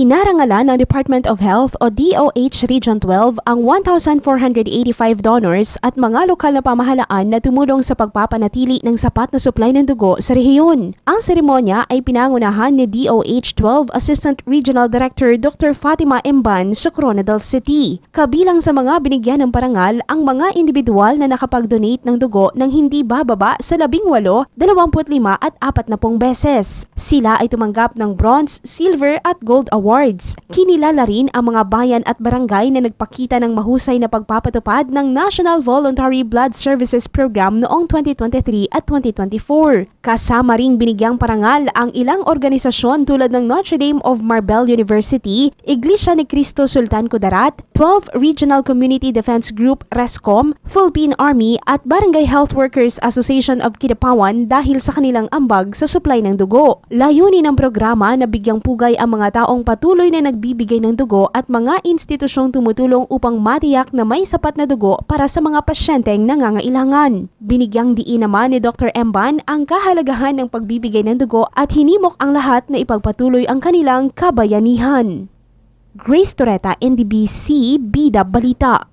Pinarangalan ng Department of Health o DOH Region 12 ang 1,485 donors at mga lokal na pamahalaan na tumulong sa pagpapanatili ng sapat na supply ng dugo sa rehiyon. Ang seremonya ay pinangunahan ni DOH 12 Assistant Regional Director Dr. Fatima Emban sa Coronadal City. Kabilang sa mga binigyan ng parangal ang mga individual na nakapag-donate ng dugo ng hindi bababa sa 18, 25 at 40 beses. Sila ay tumanggap ng bronze, silver at gold awards. Kinilala rin ang mga bayan at barangay na nagpakita ng mahusay na pagpapatupad ng National Voluntary Blood Services Program noong 2023 at 2024. Kasama ring binigyang parangal ang ilang organisasyon tulad ng Notre Dame of Marbel University, Iglesia ni Cristo Sultan Kudarat, 12 Regional Community Defense Group RESCOM, Philippine Army at Barangay Health Workers Association of Kidapawan dahil sa kanilang ambag sa supply ng dugo. Layunin ng programa na bigyang pugay ang mga taong patuloy na nagbibigay ng dugo at mga institusyong tumutulong upang matiyak na may sapat na dugo para sa mga pasyenteng nangangailangan. Binigyang diin naman ni Dr. Emban ang kahalagahan ng pagbibigay ng dugo at hinimok ang lahat na ipagpatuloy ang kanilang kabayanihan. Grace Toreta, NDBC, Bida Balita.